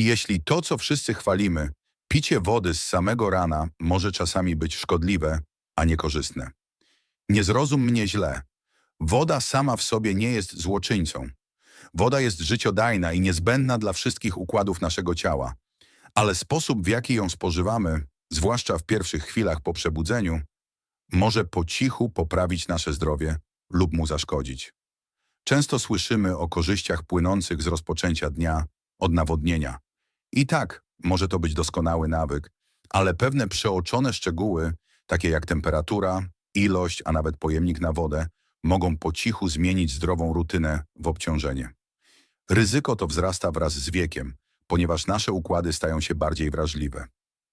I jeśli to, co wszyscy chwalimy, picie wody z samego rana może czasami być szkodliwe, a nie korzystne. Nie zrozum mnie źle. Woda sama w sobie nie jest złoczyńcą. Woda jest życiodajna i niezbędna dla wszystkich układów naszego ciała, ale sposób, w jaki ją spożywamy, zwłaszcza w pierwszych chwilach po przebudzeniu, może po cichu poprawić nasze zdrowie lub mu zaszkodzić. Często słyszymy o korzyściach płynących z rozpoczęcia dnia od nawodnienia. I tak, może to być doskonały nawyk, ale pewne przeoczone szczegóły, takie jak temperatura, ilość, a nawet pojemnik na wodę, mogą po cichu zmienić zdrową rutynę w obciążenie. Ryzyko to wzrasta wraz z wiekiem, ponieważ nasze układy stają się bardziej wrażliwe.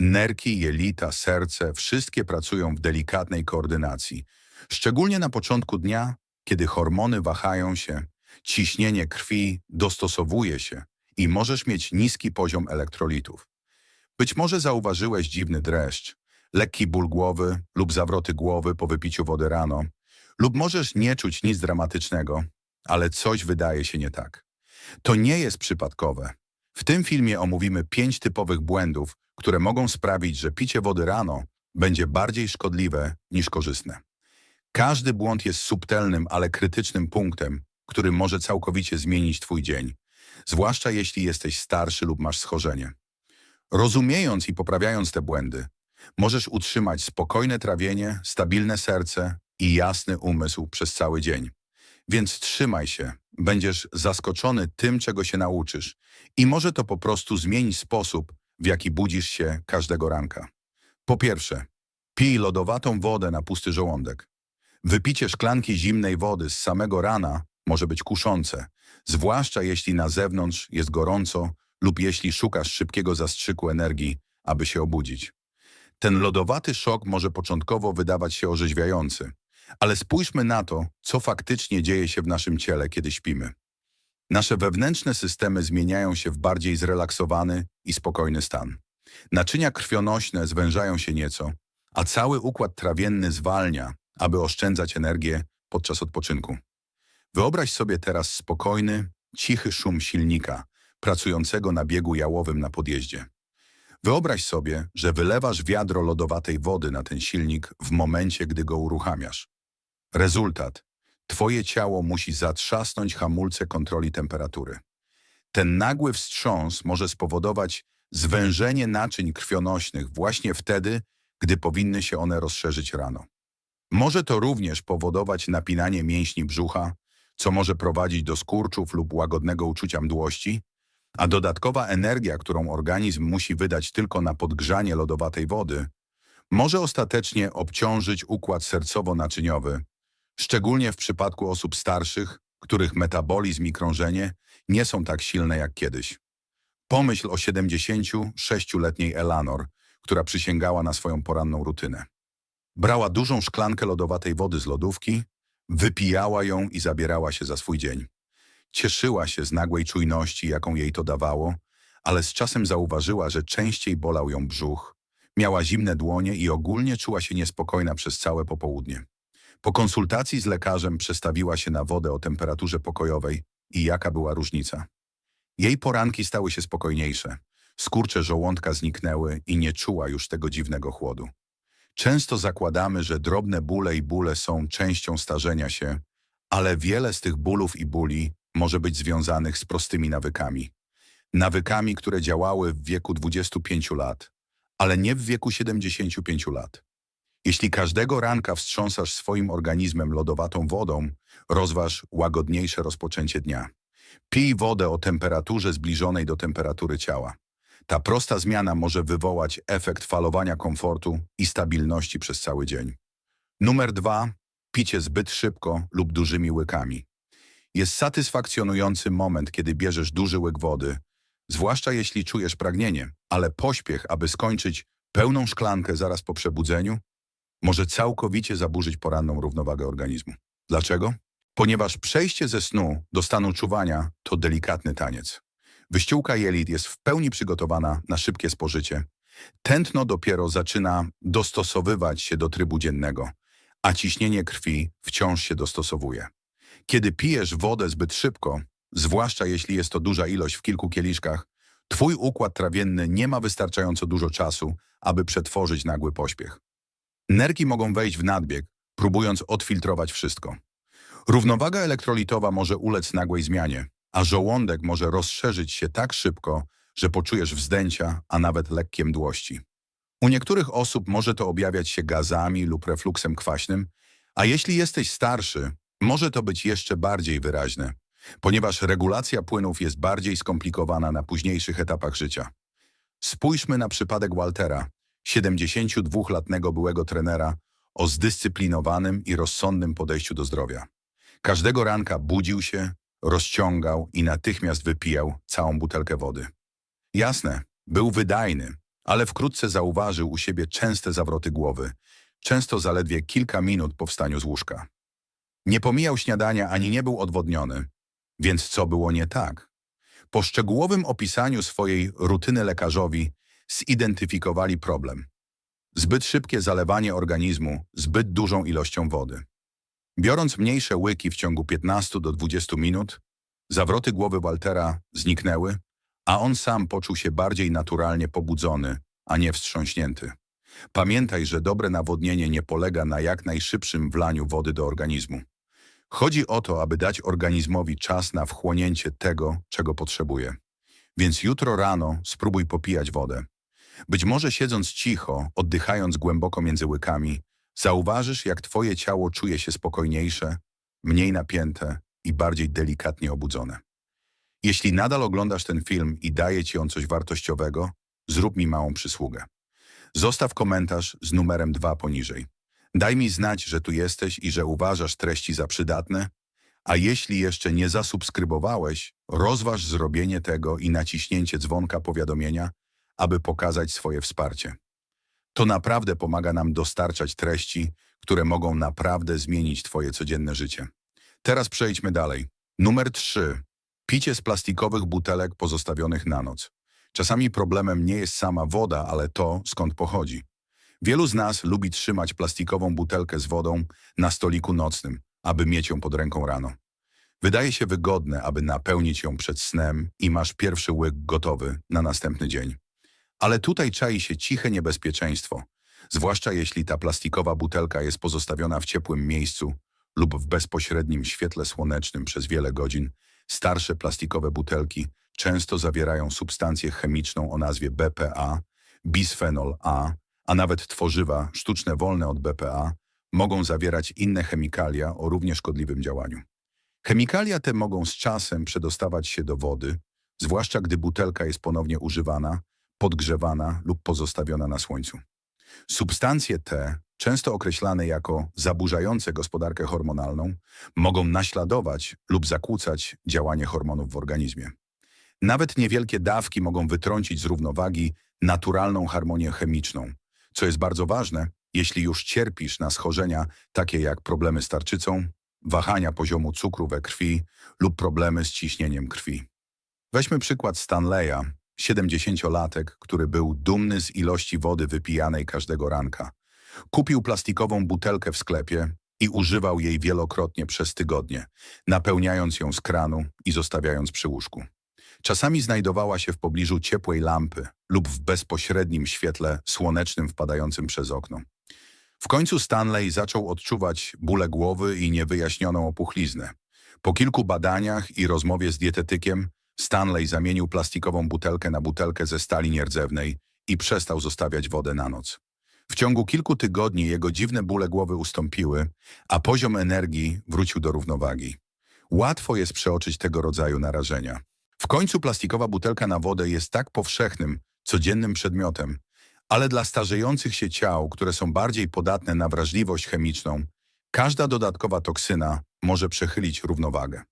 Nerki, jelita, serce, wszystkie pracują w delikatnej koordynacji. Szczególnie na początku dnia, kiedy hormony wahają się, ciśnienie krwi dostosowuje się i możesz mieć niski poziom elektrolitów. Być może zauważyłeś dziwny dreszcz, lekki ból głowy lub zawroty głowy po wypiciu wody rano, lub możesz nie czuć nic dramatycznego, ale coś wydaje się nie tak. To nie jest przypadkowe. W tym filmie omówimy pięć typowych błędów, które mogą sprawić, że picie wody rano będzie bardziej szkodliwe niż korzystne. Każdy błąd jest subtelnym, ale krytycznym punktem, który może całkowicie zmienić Twój dzień, zwłaszcza jeśli jesteś starszy lub masz schorzenie. Rozumiejąc i poprawiając te błędy, możesz utrzymać spokojne trawienie, stabilne serce i jasny umysł przez cały dzień. Więc trzymaj się, będziesz zaskoczony tym, czego się nauczysz i może to po prostu zmienić sposób, w jaki budzisz się każdego ranka. Po pierwsze, pij lodowatą wodę na pusty żołądek. Wypicie szklanki zimnej wody z samego rana może być kuszące, zwłaszcza jeśli na zewnątrz jest gorąco lub jeśli szukasz szybkiego zastrzyku energii, aby się obudzić. Ten lodowaty szok może początkowo wydawać się orzeźwiający, ale spójrzmy na to, co faktycznie dzieje się w naszym ciele, kiedy śpimy. Nasze wewnętrzne systemy zmieniają się w bardziej zrelaksowany i spokojny stan. Naczynia krwionośne zwężają się nieco, a cały układ trawienny zwalnia, aby oszczędzać energię podczas odpoczynku. Wyobraź sobie teraz spokojny, cichy szum silnika, pracującego na biegu jałowym na podjeździe. Wyobraź sobie, że wylewasz wiadro lodowatej wody na ten silnik w momencie, gdy go uruchamiasz. Rezultat. Twoje ciało musi zatrzasnąć hamulce kontroli temperatury. Ten nagły wstrząs może spowodować zwężenie naczyń krwionośnych właśnie wtedy, gdy powinny się one rozszerzyć rano. Może to również powodować napinanie mięśni brzucha, co może prowadzić do skurczów lub łagodnego uczucia mdłości, a dodatkowa energia, którą organizm musi wydać tylko na podgrzanie lodowatej wody, może ostatecznie obciążyć układ sercowo-naczyniowy, szczególnie w przypadku osób starszych, których metabolizm i krążenie nie są tak silne jak kiedyś. Pomyśl o 76-letniej Elanor, która przysięgała na swoją poranną rutynę. Brała dużą szklankę lodowatej wody z lodówki, wypijała ją i zabierała się za swój dzień. Cieszyła się z nagłej czujności, jaką jej to dawało, ale z czasem zauważyła, że częściej bolał ją brzuch, miała zimne dłonie i ogólnie czuła się niespokojna przez całe popołudnie. Po konsultacji z lekarzem przestawiła się na wodę o temperaturze pokojowej i jaka była różnica. Jej poranki stały się spokojniejsze, skurcze żołądka zniknęły i nie czuła już tego dziwnego chłodu. Często zakładamy, że drobne bóle i bóle są częścią starzenia się, ale wiele z tych bólów i bóli może być związanych z prostymi nawykami. Nawykami, które działały w wieku 25 lat, ale nie w wieku 75 lat. Jeśli każdego ranka wstrząsasz swoim organizmem lodowatą wodą, rozważ łagodniejsze rozpoczęcie dnia. Pij wodę o temperaturze zbliżonej do temperatury ciała. Ta prosta zmiana może wywołać efekt falowania komfortu i stabilności przez cały dzień. Numer dwa. Picie zbyt szybko lub dużymi łykami. Jest satysfakcjonujący moment, kiedy bierzesz duży łyk wody, zwłaszcza jeśli czujesz pragnienie, ale pośpiech, aby skończyć pełną szklankę zaraz po przebudzeniu, może całkowicie zaburzyć poranną równowagę organizmu. Dlaczego? Ponieważ przejście ze snu do stanu czuwania to delikatny taniec. Wyściółka jelit jest w pełni przygotowana na szybkie spożycie. Tętno dopiero zaczyna dostosowywać się do trybu dziennego, a ciśnienie krwi wciąż się dostosowuje. Kiedy pijesz wodę zbyt szybko, zwłaszcza jeśli jest to duża ilość w kilku kieliszkach, Twój układ trawienny nie ma wystarczająco dużo czasu, aby przetworzyć nagły pośpiech. Nerki mogą wejść w nadbieg, próbując odfiltrować wszystko. Równowaga elektrolitowa może ulec nagłej zmianie, a żołądek może rozszerzyć się tak szybko, że poczujesz wzdęcia, a nawet lekkie mdłości. U niektórych osób może to objawiać się gazami lub refluksem kwaśnym, a jeśli jesteś starszy, może to być jeszcze bardziej wyraźne, ponieważ regulacja płynów jest bardziej skomplikowana na późniejszych etapach życia. Spójrzmy na przypadek Waltera, 72-latnego byłego trenera o zdyscyplinowanym i rozsądnym podejściu do zdrowia. Każdego ranka budził się, rozciągał i natychmiast wypijał całą butelkę wody. Jasne, był wydajny, ale wkrótce zauważył u siebie częste zawroty głowy, często zaledwie kilka minut po wstaniu z łóżka. Nie pomijał śniadania ani nie był odwodniony. Więc co było nie tak? Po szczegółowym opisaniu swojej rutyny lekarzowi zidentyfikowali problem. Zbyt szybkie zalewanie organizmu zbyt dużą ilością wody. Biorąc mniejsze łyki w ciągu 15 do 20 minut, zawroty głowy Waltera zniknęły, a on sam poczuł się bardziej naturalnie pobudzony, a nie wstrząśnięty. Pamiętaj, że dobre nawodnienie nie polega na jak najszybszym wlaniu wody do organizmu. Chodzi o to, aby dać organizmowi czas na wchłonięcie tego, czego potrzebuje. Więc jutro rano spróbuj popijać wodę. Być może siedząc cicho, oddychając głęboko między łykami, zauważysz, jak twoje ciało czuje się spokojniejsze, mniej napięte i bardziej delikatnie obudzone. Jeśli nadal oglądasz ten film i daje ci on coś wartościowego, zrób mi małą przysługę. Zostaw komentarz z numerem 2 poniżej. Daj mi znać, że tu jesteś i że uważasz treści za przydatne, a jeśli jeszcze nie zasubskrybowałeś, rozważ zrobienie tego i naciśnięcie dzwonka powiadomienia, aby pokazać swoje wsparcie. To naprawdę pomaga nam dostarczać treści, które mogą naprawdę zmienić Twoje codzienne życie. Teraz przejdźmy dalej. Numer 3. Picie z plastikowych butelek pozostawionych na noc. Czasami problemem nie jest sama woda, ale to, skąd pochodzi. Wielu z nas lubi trzymać plastikową butelkę z wodą na stoliku nocnym, aby mieć ją pod ręką rano. Wydaje się wygodne, aby napełnić ją przed snem i masz pierwszy łyk gotowy na następny dzień. Ale tutaj czai się ciche niebezpieczeństwo, zwłaszcza jeśli ta plastikowa butelka jest pozostawiona w ciepłym miejscu lub w bezpośrednim świetle słonecznym przez wiele godzin. Starsze plastikowe butelki często zawierają substancję chemiczną o nazwie BPA, bisfenol A, a nawet tworzywa sztuczne wolne od BPA mogą zawierać inne chemikalia o równie szkodliwym działaniu. Chemikalia te mogą z czasem przedostawać się do wody, zwłaszcza gdy butelka jest ponownie używana, podgrzewana lub pozostawiona na słońcu. Substancje te, często określane jako zaburzające gospodarkę hormonalną, mogą naśladować lub zakłócać działanie hormonów w organizmie. Nawet niewielkie dawki mogą wytrącić z równowagi naturalną harmonię chemiczną, co jest bardzo ważne, jeśli już cierpisz na schorzenia takie jak problemy z tarczycą, wahania poziomu cukru we krwi lub problemy z ciśnieniem krwi. Weźmy przykład Stanleya, 70-latek, który był dumny z ilości wody wypijanej każdego ranka. Kupił plastikową butelkę w sklepie i używał jej wielokrotnie przez tygodnie, napełniając ją z kranu i zostawiając przy łóżku. Czasami znajdowała się w pobliżu ciepłej lampy lub w bezpośrednim świetle słonecznym wpadającym przez okno. W końcu Stanley zaczął odczuwać bóle głowy i niewyjaśnioną opuchliznę. Po kilku badaniach i rozmowie z dietetykiem Stanley zamienił plastikową butelkę na butelkę ze stali nierdzewnej i przestał zostawiać wodę na noc. W ciągu kilku tygodni jego dziwne bóle głowy ustąpiły, a poziom energii wrócił do równowagi. Łatwo jest przeoczyć tego rodzaju narażenia. W końcu plastikowa butelka na wodę jest tak powszechnym, codziennym przedmiotem, ale dla starzejących się ciał, które są bardziej podatne na wrażliwość chemiczną, każda dodatkowa toksyna może przechylić równowagę.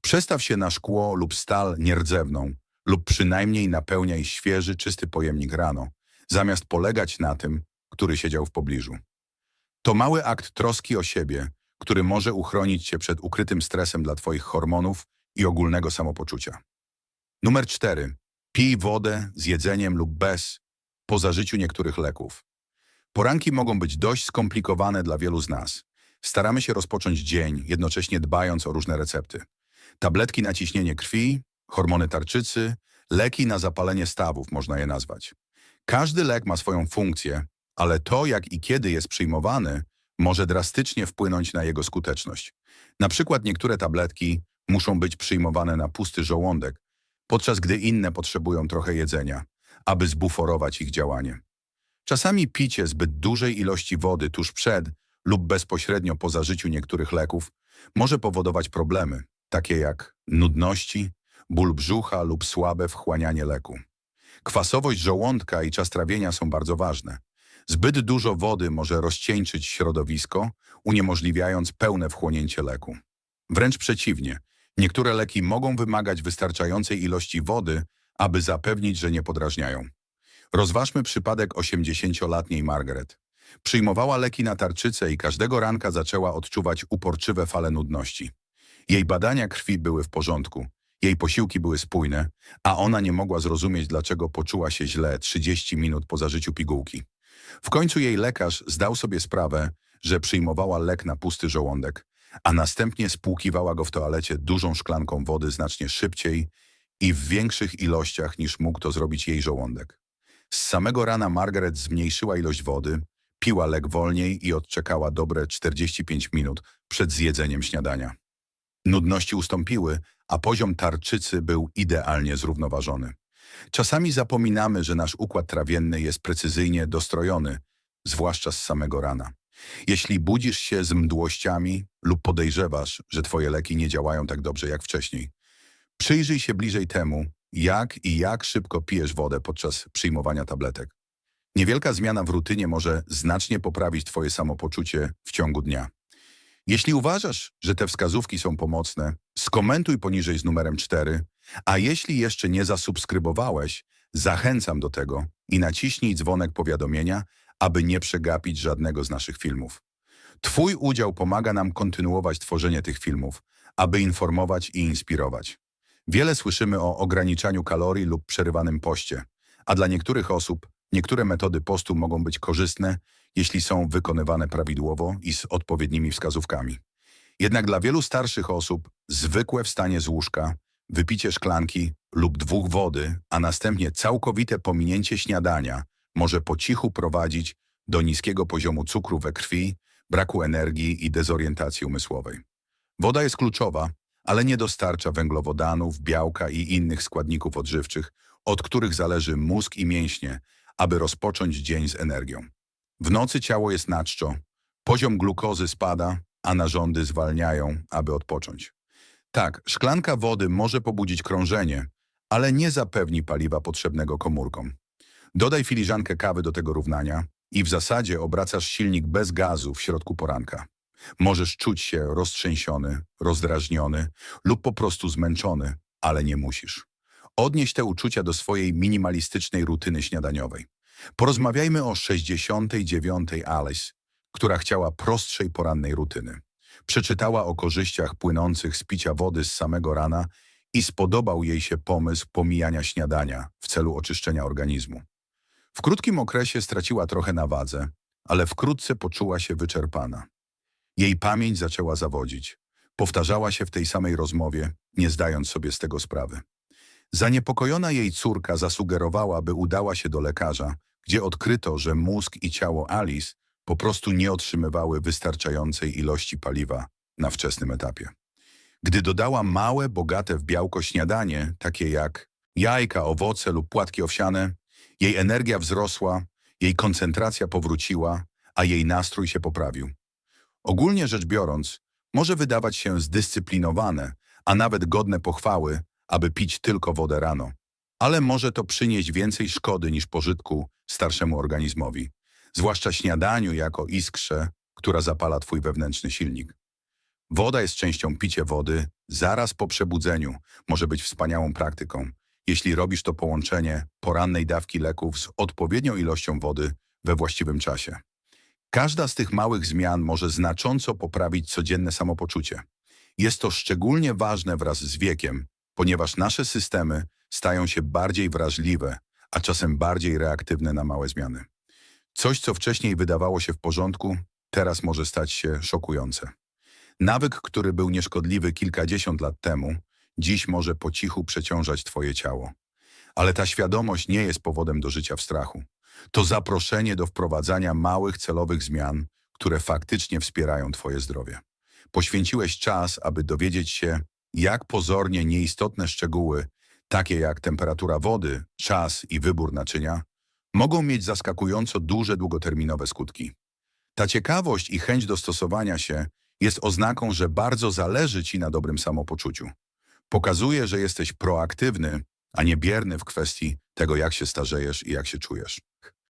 Przestaw się na szkło lub stal nierdzewną lub przynajmniej napełniaj świeży, czysty pojemnik rano, zamiast polegać na tym, który siedział w pobliżu. To mały akt troski o siebie, który może uchronić cię przed ukrytym stresem dla twoich hormonów i ogólnego samopoczucia. Numer 4. Pij wodę z jedzeniem lub bez, po zażyciu niektórych leków. Poranki mogą być dość skomplikowane dla wielu z nas. Staramy się rozpocząć dzień, jednocześnie dbając o różne recepty. Tabletki na ciśnienie krwi, hormony tarczycy, Leki na zapalenie stawów można je nazwać. Każdy lek ma swoją funkcję, ale to jak i kiedy jest przyjmowany może drastycznie wpłynąć na jego skuteczność. Na przykład niektóre tabletki muszą być przyjmowane na pusty żołądek, podczas gdy inne potrzebują trochę jedzenia, aby zbuforować ich działanie. Czasami picie zbyt dużej ilości wody tuż przed lub bezpośrednio po zażyciu niektórych leków może powodować problemy, takie jak nudności, ból brzucha lub słabe wchłanianie leku. Kwasowość żołądka i czas trawienia są bardzo ważne. Zbyt dużo wody może rozcieńczyć środowisko, uniemożliwiając pełne wchłonięcie leku. Wręcz przeciwnie, niektóre leki mogą wymagać wystarczającej ilości wody, aby zapewnić, że nie podrażniają. Rozważmy przypadek 80-letniej Margaret. Przyjmowała leki na tarczycę i każdego ranka zaczęła odczuwać uporczywe fale nudności. Jej badania krwi były w porządku, jej posiłki były spójne, a ona nie mogła zrozumieć, dlaczego poczuła się źle 30 minut po zażyciu pigułki. W końcu jej lekarz zdał sobie sprawę, że przyjmowała lek na pusty żołądek, a następnie spłukiwała go w toalecie dużą szklanką wody znacznie szybciej i w większych ilościach niż mógł to zrobić jej żołądek. Z samego rana Margaret zmniejszyła ilość wody, piła lek wolniej i odczekała dobre 45 minut przed zjedzeniem śniadania. Nudności ustąpiły, a poziom tarczycy był idealnie zrównoważony. Czasami zapominamy, że nasz układ trawienny jest precyzyjnie dostrojony, zwłaszcza z samego rana. Jeśli budzisz się z mdłościami lub podejrzewasz, że twoje leki nie działają tak dobrze jak wcześniej, przyjrzyj się bliżej temu, jak i jak szybko pijesz wodę podczas przyjmowania tabletek. Niewielka zmiana w rutynie może znacznie poprawić twoje samopoczucie w ciągu dnia. Jeśli uważasz, że te wskazówki są pomocne, skomentuj poniżej z numerem 4, a jeśli jeszcze nie zasubskrybowałeś, zachęcam do tego i naciśnij dzwonek powiadomienia, aby nie przegapić żadnego z naszych filmów. Twój udział pomaga nam kontynuować tworzenie tych filmów, aby informować i inspirować. Wiele słyszymy o ograniczaniu kalorii lub przerywanym poście, a dla niektórych osób niektóre metody postu mogą być korzystne, jeśli są wykonywane prawidłowo i z odpowiednimi wskazówkami. Jednak dla wielu starszych osób zwykłe wstanie z łóżka, wypicie szklanki lub dwóch wody, a następnie całkowite pominięcie śniadania może po cichu prowadzić do niskiego poziomu cukru we krwi, braku energii i dezorientacji umysłowej. Woda jest kluczowa, ale nie dostarcza węglowodanów, białka i innych składników odżywczych, od których zależy mózg i mięśnie, aby rozpocząć dzień z energią. W nocy ciało jest na czczo, poziom glukozy spada, a narządy zwalniają, aby odpocząć. Tak, szklanka wody może pobudzić krążenie, ale nie zapewni paliwa potrzebnego komórkom. Dodaj filiżankę kawy do tego równania i w zasadzie obracasz silnik bez gazu w środku poranka. Możesz czuć się roztrzęsiony, rozdrażniony lub po prostu zmęczony, ale nie musisz. Odnieś te uczucia do swojej minimalistycznej rutyny śniadaniowej. Porozmawiajmy o 69. Alice, która chciała prostszej porannej rutyny. Przeczytała o korzyściach płynących z picia wody z samego rana i spodobał jej się pomysł pomijania śniadania w celu oczyszczenia organizmu. W krótkim okresie straciła trochę na wadze, ale wkrótce poczuła się wyczerpana. Jej pamięć zaczęła zawodzić. Powtarzała się w tej samej rozmowie, nie zdając sobie z tego sprawy. Zaniepokojona jej córka zasugerowała, by udała się do lekarza, gdzie odkryto, że mózg i ciało Alice po prostu nie otrzymywały wystarczającej ilości paliwa na wczesnym etapie. Gdy dodała małe, bogate w białko śniadanie, takie jak jajka, owoce lub płatki owsiane, jej energia wzrosła, jej koncentracja powróciła, a jej nastrój się poprawił. Ogólnie rzecz biorąc, może wydawać się zdyscyplinowane, a nawet godne pochwały, aby pić tylko wodę rano. Ale może to przynieść więcej szkody niż pożytku starszemu organizmowi, zwłaszcza śniadaniu jako iskrze, która zapala twój wewnętrzny silnik. Woda jest częścią picia wody zaraz po przebudzeniu, może być wspaniałą praktyką, jeśli robisz to połączenie porannej dawki leków z odpowiednią ilością wody we właściwym czasie. Każda z tych małych zmian może znacząco poprawić codzienne samopoczucie. Jest to szczególnie ważne wraz z wiekiem, ponieważ nasze systemy stają się bardziej wrażliwe, a czasem bardziej reaktywne na małe zmiany. Coś, co wcześniej wydawało się w porządku, teraz może stać się szokujące. Nawyk, który był nieszkodliwy kilkadziesiąt lat temu, dziś może po cichu przeciążać Twoje ciało. Ale ta świadomość nie jest powodem do życia w strachu. To zaproszenie do wprowadzania małych celowych zmian, które faktycznie wspierają Twoje zdrowie. Poświęciłeś czas, aby dowiedzieć się, jak pozornie nieistotne szczegóły, takie jak temperatura wody, czas i wybór naczynia, mogą mieć zaskakująco duże długoterminowe skutki. Ta ciekawość i chęć dostosowania się jest oznaką, że bardzo zależy Ci na dobrym samopoczuciu. Pokazuje, że jesteś proaktywny, a nie bierny w kwestii tego, jak się starzejesz i jak się czujesz.